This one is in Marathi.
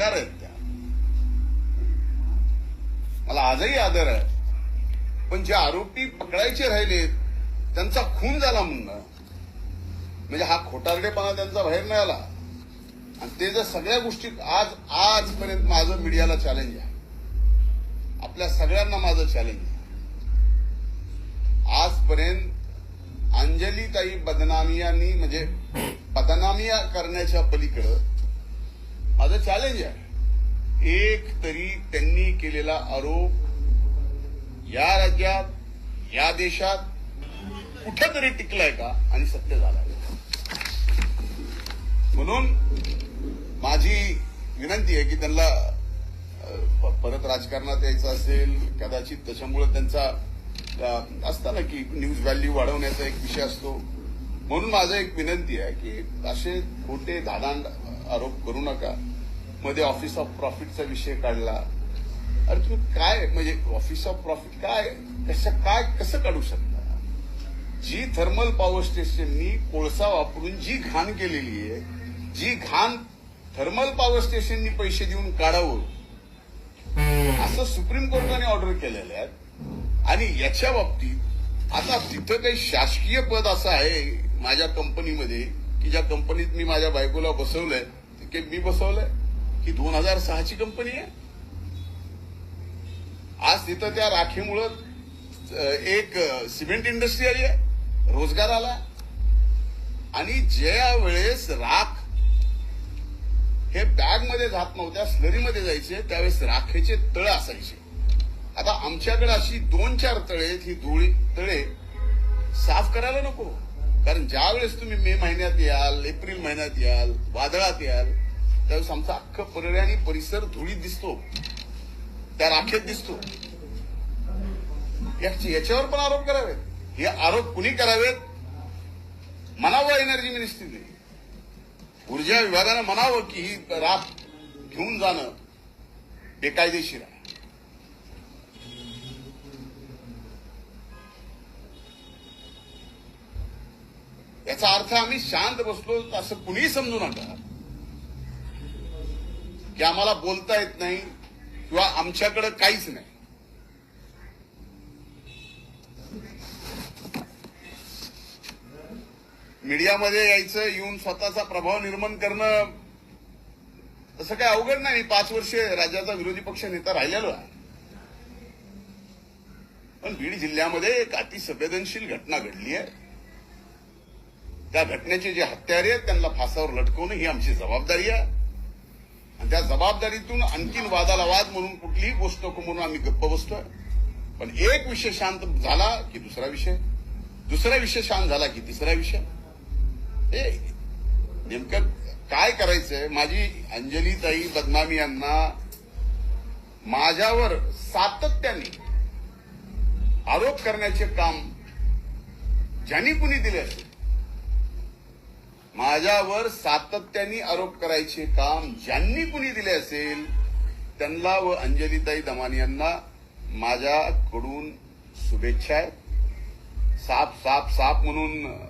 हुशार आहेत त्या. मला आजही आदर आहे. पण जे आरोपी पकडायचे राहिलेत त्यांचा खून झाला म्हणणं म्हणजे हा खोटारडेपणा त्यांचा बाहेर नाही आला आणि ते जर सगळ्या गोष्टी आज आजपर्यंत माझं मीडियाला चॅलेंज आहे. आपल्या सगळ्यांना माझं चॅलेंज आहे. आजपर्यंत अंजलीताई बदनामियांनी म्हणजे बदनामिया करण्याच्या पलीकडं माझं चॅलेंज आहे. एक तरी त्यांनी केलेला आरोप या राज्यात या देशात कुठेतरी टिकलाय का आणि सत्य झालाय म्हणून माझी विनंती आहे की त्यांना परत राजकारणात यायचं असेल कदाचित त्याच्यामुळे त्यांचा असताना असतं ना की न्यूज व्हॅल्यू वाढवण्याचा एक विषय असतो. म्हणून माझं एक विनंती आहे की असे खोटे धादांड आरोप करू नका. मध्ये ऑफिस ऑफ प्रॉफिटचा विषय काढला. अरे तुम्ही काय म्हणजे ऑफिस ऑफ प्रॉफिट काय? कसं काय कसं काढू शकता? जी थर्मल पॉवर स्टेशननी कोळसा वापरून जी घाण केलेली आहे जी घाण थर्मल पॉवर स्टेशननी पैसे देऊन काढावं असं सुप्रीम कोर्टाने ऑर्डर केलेलं आहे. आणि याच्या बाबतीत आता तिथं काही शासकीय पद असं आहे माझ्या कंपनीमध्ये की ज्या कंपनीत मी माझ्या बायकोला बसवलंय ते मी बसवलंय. ही दोन हजार सहाची कंपनी आहे. आज तिथं त्या राखीमुळं एक सिमेंट इंडस्ट्री आली आहे रोजगार आला. आणि ज्या वेळेस राख हे बॅगमध्ये जात नव्हत्या स्लरीमध्ये जायचे त्यावेळेस राखेचे तळ असायचे. आता आमच्याकडे अशी दोन चार तळे ही धुळी तळे साफ करायला नको. कारण ज्यावेळेस तुम्ही मे महिन्यात याल एप्रिल महिन्यात याल वादळात याल त्यावेळेस आमचा अख्खं पर्याय आणि परिसर धुळीत दिसतो. त्या राखेत दिसतो. याची- याच्यावर पण आरोप करावेत. हे आरोप कुणी करावेत? म्हणावं एनर्जी मिनिस्ट्रीने ऊर्जा विभागानं म्हणावं की ही राख घेऊन जाणं बेकायदेशीर आहे. याचा अर्थ आम्ही शांत बसलो असं कुणीही समजू नका. की आम्हाला बोलता येत नाही किंवा आमच्याकडे काहीच नाही. मीडियामध्ये यायचं येऊन स्वतःचा प्रभाव निर्माण करणं तसं काही अवघड नाही. मी पाच वर्षे राज्याचा विरोधी पक्ष नेता राहिलेलो आहे. पण बीड जिल्ह्यामध्ये एक अतिसंवेदनशील घटना घडली आहे. त्या घटनेचे जे हत्यारे आहेत त्यांना फासावर लटकवणं ही आमची जबाबदारी आहे. आणि त्या जबाबदारीतून आणखीन वादाला वाद म्हणून कुठलीही गोष्ट नको म्हणून आम्ही गप्प बसतोय. पण एक विषय शांत झाला की दुसरा विषय. दुसरा विषय शांत झाला की तिसरा विषय. हे नेमकं काय करायचंय? माझी अंजलीताई बदनामी यांना माझ्यावर सातत्याने आरोप करण्याचे काम ज्यांनी कुणी दिले असेल माझ्यावर सातत्याने आरोप करायचे काम ज्यांनी कुणी दिले असेल त्यांना व अंजलीताई दमानी यांना माझ्याकडून शुभेच्छा आहेत. साप साप साप म्हणून